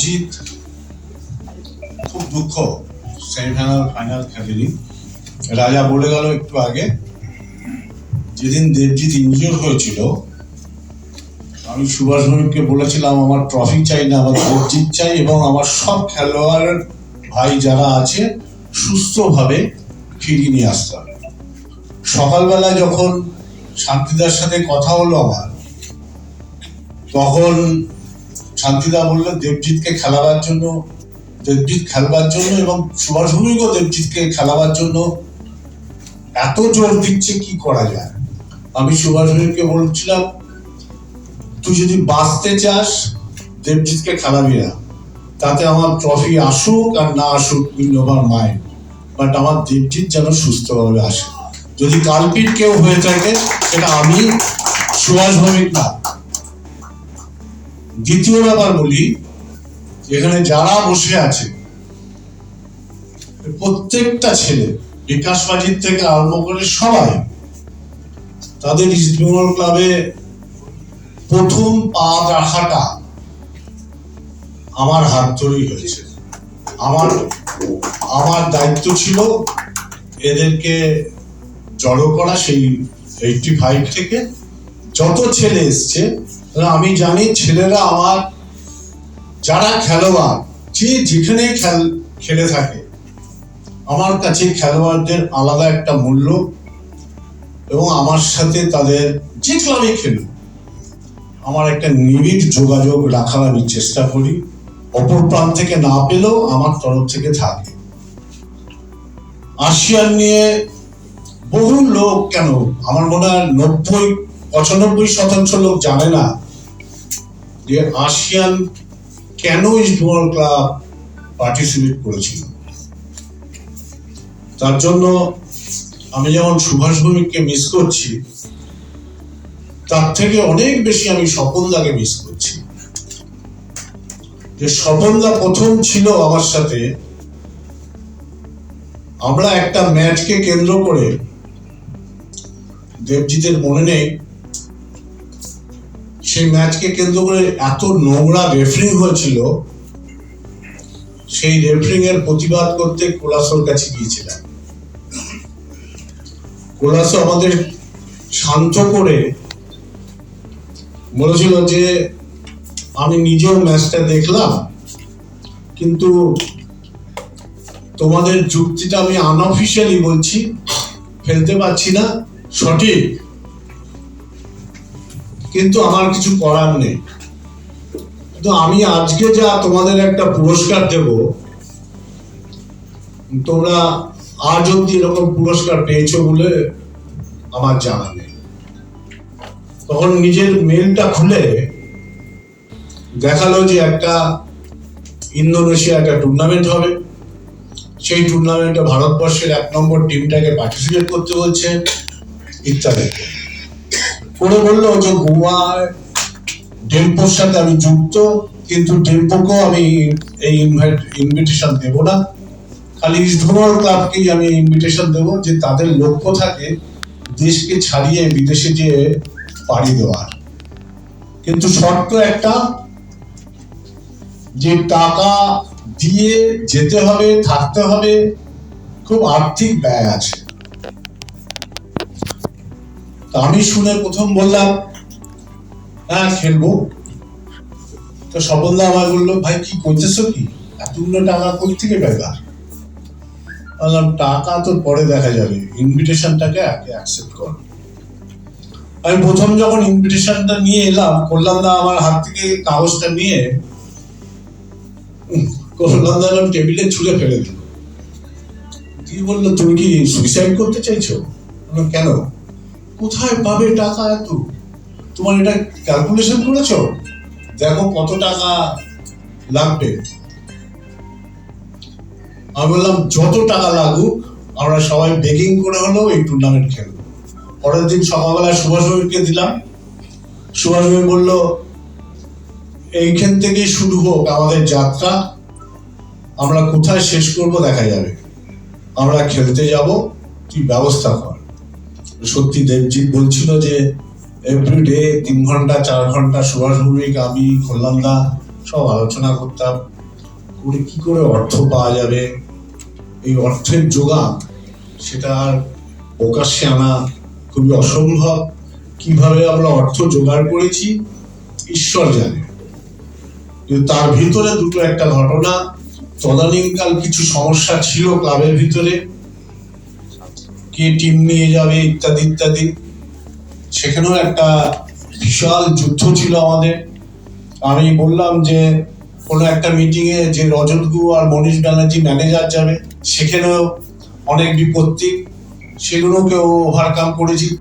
জিত খুব দুঃখ সেমিফাইনাল, ফাইনাল খেলেনি। রাজা বলে গেল একটু আগে, যেদিন দেবজিৎ ইনজিওর হয়েছিল, আমি সুভাষ ভৌমিককে বলেছিলাম, আমার ট্রফি চাই না, আমার দেবজিৎ চাই এবং আমার সব খেলোয়াড় ভাই যারা আছে, সুস্থভাবে ফিরিয়ে নিয়ে আসতে হবে। সকালবেলা যখন শান্তিদার সাথে কথা হলো আমার, তখন শান্তিদা বলল দেবজিৎকে খেলাবার জন্য, দেবজিৎ খেলবার জন্য এবং সুভাষ ভৌমিকও দেবজিৎকে খেলাবার জন্য এত জোর দিচ্ছে, কি করা যায়? আমি সুভাষ ভৌমিককে বলছিলাম, তুই যদি বাঁচতে চাস, দেবজিৎকে খেলাবি না। তাতে আমার ট্রফি আসুক আর না আসুক উইন ওভার মাইন্ড বাট আমার দেবজিৎ যেন সুস্থভাবে আসে। যদি কালপিট কেউ হয়ে থাকে, সেটা আমি সুভাষ ভৌমিক না। দ্বিতীয় ব্যাপার বলি এখানে যারা বসে আছে, প্রত্যেকটা ছেলে, বিকাশ বাজির থেকে আরম্ভ করে সবাই, তাদের ইস্টবেঙ্গল ক্লাবে প্রথম পা রাখাটা আমার হাত ধরেই হয়েছে। আমার আমার দায়িত্ব ছিল এদেরকে জড়ো করা সেই এইটটি ফাইভ থেকে। যত ছেলে এসছে আমি জানি ছেলেরা আমার যারা খেলোয়াড়, যে যেখানে খেল, খেলে থাকে, আমার কাছে খেলোয়াড়দের আলাদা একটা মূল্য এবং আমার সাথে তাদের যে ক্লাবে খেলুক আমার একটা নিবিড় যোগাযোগ রাখার আমি চেষ্টা করি। অপর প্রান্ত থেকে না পেলেও আমার তরফ থেকে থাকে। আসিয়ান নিয়ে বহু লোক কেন? আমার মনে হয় নব্বই, পঁচানব্বই শতাংশ লোক জানে না যে আসিয়ান কেন ইস্টবেঙ্গল ক্লাব পার্টিসিপেট করেছিল? তার জন্য আমি যেমন সুভাষ ভৌমিককে মিস করছি, তার থেকে অনেক বেশি আমি স্বপনদাকে মিস করছি। যে স্বপনদা প্রথম ছিল আমার সাথে, আমরা একটা ম্যাচকে কেন্দ্র করে দেবজিতের মনে নেই সেই ম্যাচকে কেন্দ্র করে এত নোংরা রেফারিং হয়েছিল, সেই রেফারিং এর প্রতিবাদ করতে কোলাসোর কাছে গিয়েছিলাম। কোলাসো আমাদের শান্ত করে বলেছিল যে, আমি নিজেও ম্যাচটা দেখলাম, কিন্তু তোমাদের যুক্তিটা আমি আনঅফিসিয়ালি বলছি, ফেলতে পারছি না। সঠিক। কিন্তু আমার কিছু করার নেই। কিন্তু আমি আজকে যা তোমাদের একটা পুরস্কার দেব, তোমরা আজ অব্দি এরকম পুরস্কার পেয়েছ বলে আমার জানা নেই। তখন নিজের মেলটা খুলে দেখাল যে একটা ইন্দোনেশিয়া একটা টুর্নামেন্ট হবে। সেই টুর্নামেন্টে ভারতবর্ষের এক নম্বর টিমটাকে পার্টিসিপেট করতে বলছে ইত্যাদি করে বলল যে গোয়ায় ডেম্পোর সাথে আমি যুক্ত, কিন্তু ডেম্পোকেও আমি এই ইনভিটেশন দেবো না। খালি ইস্টবেঙ্গল ক্লাবকেই আমি ইনভিটেশন দেবো যে তাদের লক্ষ্য থাকে দেশকে ছাড়িয়ে বিদেশে যেয়ে পাড়ি দেওয়ার। কিন্তু শর্ত একটা, যে টাকা দিয়ে যেতে হবে, থাকতে হবে, খুব আর্থিক ব্যয় আছে। তা আমি শুনে প্রথম বললাম হ্যাঁ খেলব। তো স্বপনদা আমায় বলল, ভাই, কি করতেছো কি? এতগুলো টাকা কোথ থেকে পেবা বললাম, টাকা তো পরে দেখা যাবে। ইনভিটেশনটাকে আগে অ্যাকসেপ্ট কর। আমি প্রথম যখন ইনভিটেশনটা নিয়ে এলাম, করলাম না, আমার হাত থেকে কাগজটা নিয়ে, করলাম না টেবিলে ছুঁড়ে ফেলে দিল দিয়ে বলল, তুমি কি সুইসাইড করতে চাইছো? কেন? কোথায় পাবে টাকা এত? তোমার এটা ক্যালকুলেশন করেছ? দেখো কত টাকা লাগবে। আমি বললাম, যত টাকা লাগুক, আমরা সবাই বেকিং করে হলেও এই টুর্নামেন্ট খেলব। পরের দিন সকালবেলা সুভাষ ভৌমিককে দিলাম। সুভাষ ভৌমিক বলল, এইখান থেকেই শুরু হোক আমাদের যাত্রা। আমরা কোথায় শেষ করব দেখা যাবে। আমরা খেলতে যাব তুই ব্যবস্থা কর। সত্যি দেবজিৎ বলছিল যে এভরিডে তিন ঘণ্টা, চার ঘণ্টা সুভাষ ভৌমিক, আমি কল্যাণদা সব আলোচনা করতাম। করে কি করে অর্থ পাওয়া যাবে? এই অর্থের যোগান, সেটা আর প্রকাশ্যে আনা খুবই অসম্ভব। কীভাবে আমরা অর্থ জোগাড় করেছি? ঈশ্বর জানে। কিন্তু তার ভিতরে দুটো একটা ঘটনা। তদানীকাল কিছু সমস্যা ছিল ক্লাবের ভিতরে। কে টিম নিয়ে যাবে ইত্যাদি ইত্যাদি। সেখানেও একটা বিশাল যুদ্ধ ছিল আমাদের। আমি বললাম যে, কোনো একটা মিটিং এ যে রজত গু আর মনীষ ব্যানার্জি ম্যানেজার যাবে, সেখানেও অনেক বিপত্তি। সেগুলোকে ওভারকাম করেছি।